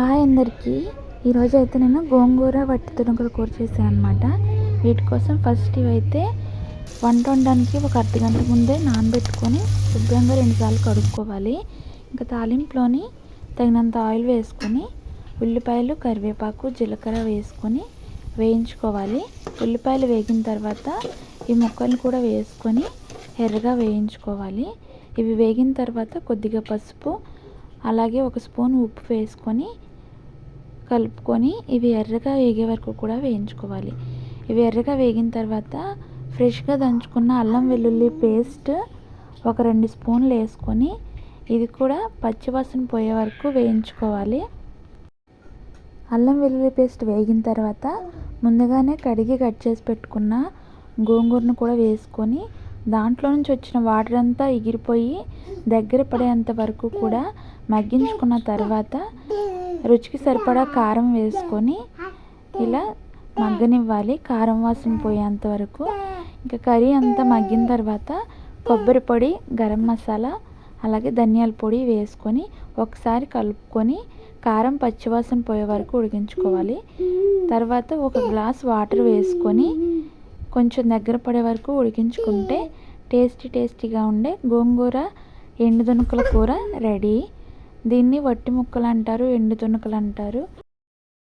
Hi అందరికీ. ఈరోజు అయితే నేను గోంగూర వట్టి తునుకల కూర చేశాను అనమాట వీటి కోసం ఫస్ట్ ఇవైతే వంట వండడానికి ఒక అర్ధ గంట ముందే నానబెట్టుకొని శుభ్రంగా రెండుసార్లు కడుక్కోవాలి. ఇంకా తాలింపులోని తగినంత ఆయిల్ వేసుకొని ఉల్లిపాయలు కరివేపాకు జీలకర్ర వేసుకొని వేయించుకోవాలి. ఉల్లిపాయలు వేగిన తర్వాత ఈ ముక్కలు కూడా వేసుకొని ఎర్రగా వేయించుకోవాలి. ఇవి వేగిన తర్వాత కొద్దిగా పసుపు అలాగే ఒక స్పూన్ ఉప్పు వేసుకొని కలుపుకొని ఇవి ఎర్రగా వేగే వరకు కూడా వేయించుకోవాలి. ఇవి ఎర్రగా వేగిన తర్వాత ఫ్రెష్గా దంచుకున్న అల్లం వెల్లుల్లి పేస్ట్ ఒక రెండు స్పూన్లు వేసుకొని ఇది కూడా పచ్చివాసన పోయే వరకు వేయించుకోవాలి. అల్లం వెల్లుల్లి పేస్ట్ వేగిన తర్వాత ముందుగానే కడిగి కట్ చేసి పెట్టుకున్న గోంగూరను కూడా వేసుకొని దాంట్లో నుంచి వచ్చిన వాటర్ అంతా ఎగిరిపోయి దగ్గర పడేంత వరకు కూడా మగ్గించుకున్న తర్వాత రుచికి సరిపడా కారం వేసుకొని ఇలా మగ్గనివ్వాలి. కారం వాసన పోయేంత వరకు. ఇంకా కర్రీ అంతా మగ్గిన తర్వాత కొబ్బరి పొడి గరం మసాలా అలాగే ధనియాల పొడి వేసుకొని ఒకసారి కలుపుకొని కారం పచ్చివాసన పోయే వరకు ఉడికించుకోవాలి. తర్వాత ఒక గ్లాస్ వాటర్ వేసుకొని కొంచెం దగ్గర పడే వరకు ఉడికించుకుంటే టేస్టీ టేస్టీగా ఉండే గోంగూర ఎండు దునుకుల కూర రెడీ. దీన్ని వట్టి ముక్కలు అంటారు ఎండు తునకలు అంటారు